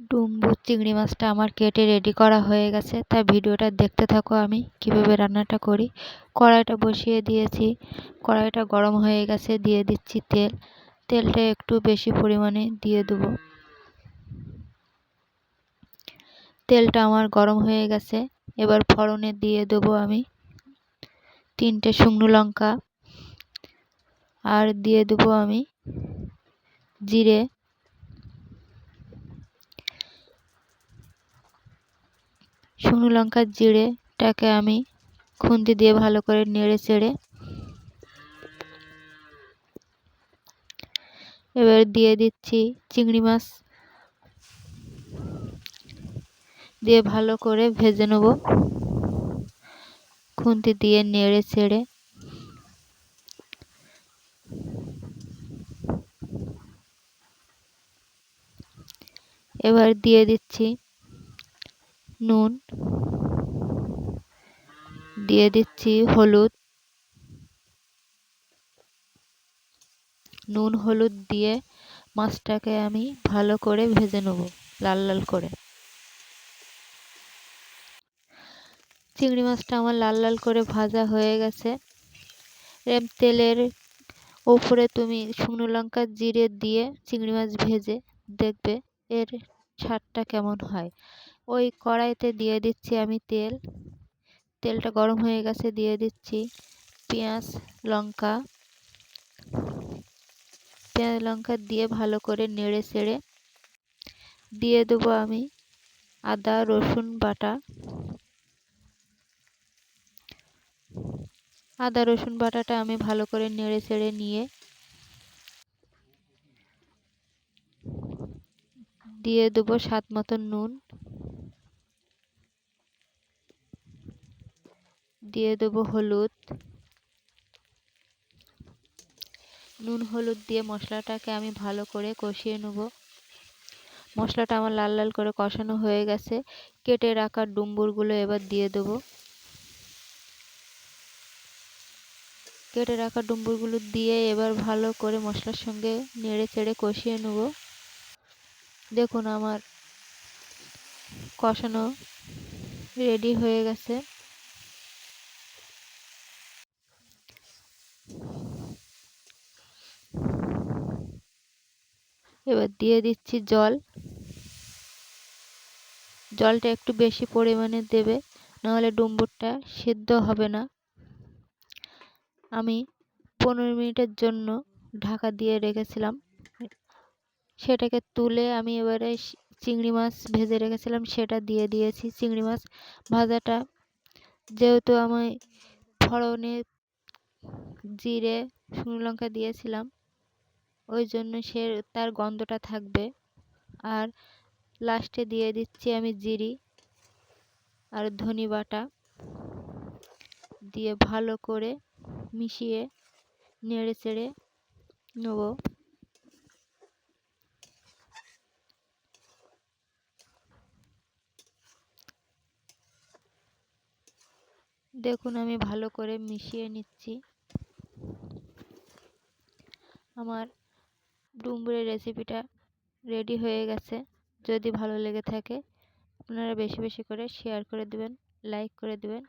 ডুম্বু চিংড়ি মাছটা আমার কেটে রেডি করা হয়ে গেছে। তাই ভিডিওটা দেখতে থাকো আমি কীভাবে রান্নাটা করি। কড়াইটা বসিয়ে দিয়েছি। কড়াইটা গরম হয়ে গেছে, দিয়ে দিচ্ছি তেল। তেলটা একটু বেশি পরিমাণে দিয়ে দেব। তেলটা আমার গরম হয়ে গেছে। এবার ফড়নে দিয়ে দেবো আমি তিনটে শুকনো লঙ্কা। আর দিয়ে দেবো আমি জিরে। শুকনো লঙ্কার জিরেটাকে আমি খুন্তি দিয়ে ভালো করে নেড়ে চেড়ে এবার দিয়ে দিচ্ছি চিংড়ি মাছ। দিয়ে ভালো করে ভেজে নেব। খুন্তি দিয়ে নেড়ে চেড়ে এবার দিয়ে দিচ্ছি নুন, দিয়ে দিচ্ছি হলুদ। নুন, হলুদ দিয়ে মাছটাকে আমি ভালো করে ভেজে নেব, লাল লাল করে। চিংড়ি মাছটা আমার লাল লাল করে ভাজা হয়ে গেছে। এরম তেলের ওপরে তুমি শুকনো লঙ্কা জিরে দিয়ে চিংড়ি মাছ ভেজে দেখবে এর ছাড়টা কেমন হয়। ওই কড়াইতে দিয়ে দিচ্ছি আমি তেল। তেলটা গরম হয়ে গেছে, দিয়ে দিচ্ছি পেঁয়াজ, লঙ্কা। পেঁয়াজ, লঙ্কা দিয়ে ভালো করে নেড়ে চেড়ে দিয়ে দেবো আমি আদা, রসুন বাটা। আদা, রসুন বাটাটা আমি ভালো করে নেড়ে চেড়ে নিয়ে দিয়ে দেবো স্বাদ মতন নুন। দিয়ে দেবো হলুদ। নুন, হলুদ দিয়ে মশলাটাকে আমি ভালো করে কষিয়ে নেব। মশলাটা আমার লাল লাল করে কষানো হয়ে গেছে। কেটে রাখা ডুম্বুরগুলো এবার দিয়ে দেবো। কেটে রাখা ডুম্বুরগুলো দিয়ে এবার ভালো করে মশলার সঙ্গে নেড়ে চেড়ে কষিয়ে নেব। দেখুন আমার কষানো রেডি হয়ে গেছে। এবার দিয়ে দিচ্ছি জল। জলটা একটু বেশি পরিমাণে দেবে, নাহলে ডুম্বুরটা সিদ্ধ হবে না। আমি পনেরো মিনিটের জন্য ঢাকা দিয়ে রেখেছিলাম। সেটাকে তুলে আমি এবারে চিংড়ি মাছ ভেজে রেখেছিলাম, সেটা দিয়ে দিয়েছি। চিংড়ি মাছ ভাজাটা যেহেতু আমি ফড়নে, জিরে, শুকনো লঙ্কা দিয়েছিলাম ওই জন্য সে তার গন্ধটা থাকবে। আর লাস্টে দিয়ে দিচ্ছি আমি জিরি আর ধনি বাটা। দিয়ে ভালো করে মিশিয়ে নেড়ে চেড়ে নেব। দেখুন আমি ভালো করে মিশিয়ে নিচ্ছি। আমার ডুমুরের রেসিপিটা রেডি হয়ে গেছে। যদি ভালো লেগে থাকে, আপনারা বেশি বেশি করে শেয়ার করে দেবেন লাইক করে দেবেন।